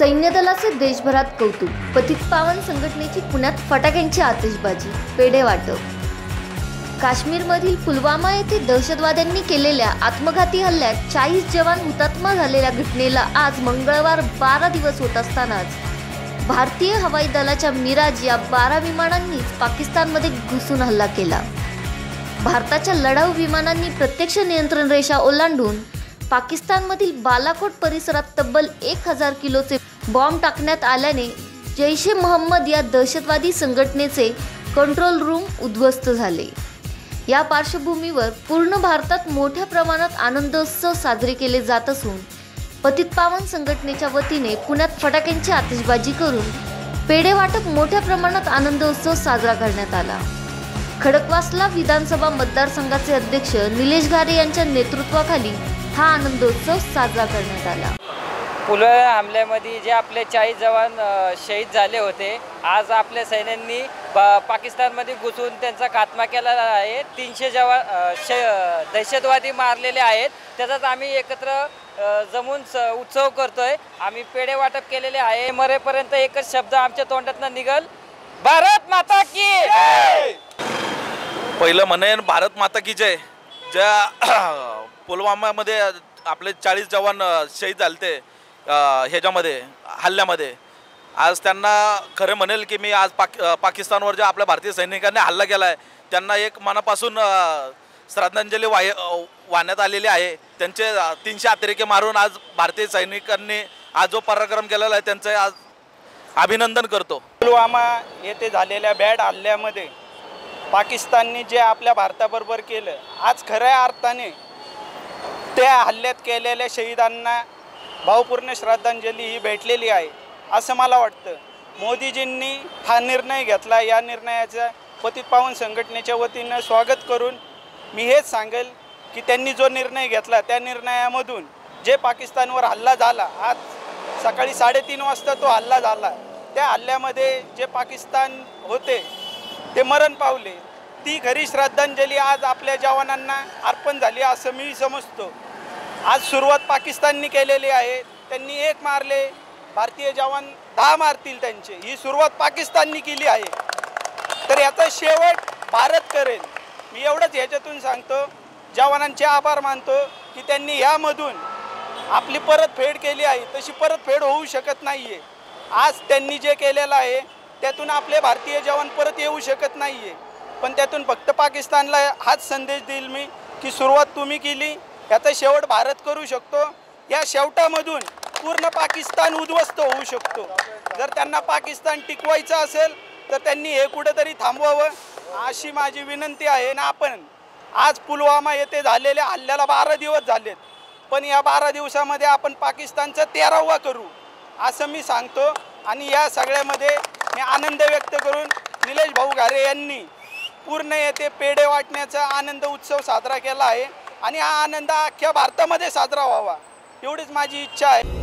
सैन्य दलाचे देशभरात कौतुक पथिक पावन संघटनेची पुण्यात फटाक्यांची आतिषबाजी पेढे वाटप. काश्मीरमधील पुलवामा येथे दहशतवाद्यांनी केलेल्या आत्मघाती हल्ल्यात चाळीस जवान हुतात्मा झालेल्या घटनेला आज मंगळवार बारा दिवस होत असतानाच भारतीय हवाई दलाच्या मिराज या बारा विमानांनीच पाकिस्तानमध्ये घुसून हल्ला केला. भारताच्या लढाऊ विमानांनी प्रत्यक्ष नियंत्रण रेषा ओलांडून पाकिस्तानमधील बालाकोट परिसरात तब्बल एक हजार किलोचे बॉम्ब टाकण्यात आल्याने जैश ए मोहम्मद या दहशतवादी संघटनेचे कंट्रोल रूम उद्ध्वस्त झाले. या पार्श्वभूमीवर पूर्ण भारतात मोठ्या प्रमाणात आनंदोत्सव साजरे केले जात असून पतित पावन संघटनेच्या वतीने पुण्यात फटाक्यांची आतिषबाजी करून पेढे वाटप मोठ्या प्रमाणात आनंदोत्सव साजरा करण्यात आला. खडकवासला विधानसभा मतदारसंघाचे अध्यक्ष निलेश घारे यांच्या नेतृत्वाखाली हा आनंदोत्सव साजरा करण्यात आला. पुलवामा हमल्यामध्ये जे आपले चाळीस जवान शहीद झाले होते आज आपल्या सैन्यांनी पा पाकिस्तानमध्ये घुसून त्यांचा खात्मा केलेला आहे. तीनशे जवान श दहशतवादी मारलेले आहेत. त्याचाच आम्ही एकत्र जमून स उत्सव करतोय. आम्ही पेढे वाटप केलेले आहे. मरेपर्यंत एकच शब्द आमच्या तोंडातनं निघल. भारत माता की पहिलं म्हणेन भारत माता की जय. ज्या पुलवामामध्ये आपले चाळीस जवान शहीद झाले ते ह्याच्यामध्ये हल्ल्यामध्ये. आज त्यांना खरं म्हणेल की मी आज पाक पाकिस्तानवर ज्या आपल्या भारतीय सैनिकांनी हल्ला केला आहे त्यांना एक मनापासून श्रद्धांजली वाह वाहण्यात आलेली आहे. त्यांचे तीनशे अतिरेके मारून आज भारतीय सैनिकांनी आज जो पराक्रम केलेला आहे त्यांचं आज अभिनंदन करतो. पुलवामा येथे झालेल्या बॅड हल्ल्यामध्ये पाकिस्तानने जे आपल्या भारताबरोबर केलं आज खऱ्या अर्थाने त्या हल्ल्यात केलेल्या शहीदांना भावपूर्ण श्रद्धांजली ही भेटलेली आहे. असं मला वाटतं. मोदीजींनी हा निर्णय घेतला. या निर्णयाचा पतित पावन संघटनेच्या वतीनं स्वागत करून मी हेच सांगेल की त्यांनी जो निर्णय घेतला त्या निर्णयामधून जे पाकिस्तानवर हल्ला झाला आज सकाळी साडेतीन वाजता तो हल्ला झाला. त्या हल्ल्यामध्ये जे पाकिस्तान होते ते मरण पावले. ती खरी श्रद्धांजली आज आपल्या जवानांना अर्पण झाली असं मी समजतो. आज सुरुवात पाकिस्ताननी केलेली आहे. त्यांनी एक मारले. भारतीय जवान दहा मारतील त्यांचे. ही सुरुवात पाकिस्ताननी केली आहे. तर याचा शेवट भारत करेल. मी एवढंच ह्याच्यातून सांगतो. जवानांचे आभार मानतो की त्यांनी ह्यामधून आपली परतफेड केली आहे. तशी परतफेड होऊ शकत नाही आहे आज त्यांनी जे केलेलं आहे त्यातून आपले भारतीय जवान परत येऊ शकत नाही आहे पण त्यातून फक्त पाकिस्तानला हाच संदेश देईल मी की सुरुवात तुम्ही केली याचा शेवट भारत करू शकतो. या शेवटामधून पूर्ण पाकिस्तान उद्ध्वस्त होऊ शकतो. जर त्यांना पाकिस्तान टिकवायचं असेल तर त्यांनी हे कुठेतरी थांबवावं. अशी माझी विनंती आहे. ना आपण आज पुलवामा येथे झालेल्या हल्ल्याला बारा दिवस झालेत. पण या बारा दिवसामध्ये आपण पाकिस्तानचा तेरावा करू असं मी सांगतो. आणि या सगळ्यामध्ये मी आनंद व्यक्त करून निलेश भाऊ घारे यांनी पूर्ण येथे पेढे वाटण्याचा आनंद उत्सव साजरा केला आहे. आणि हा आनंद अख्ख्या भारतामध्ये साजरा व्हावा एवढीच माझी इच्छा आहे.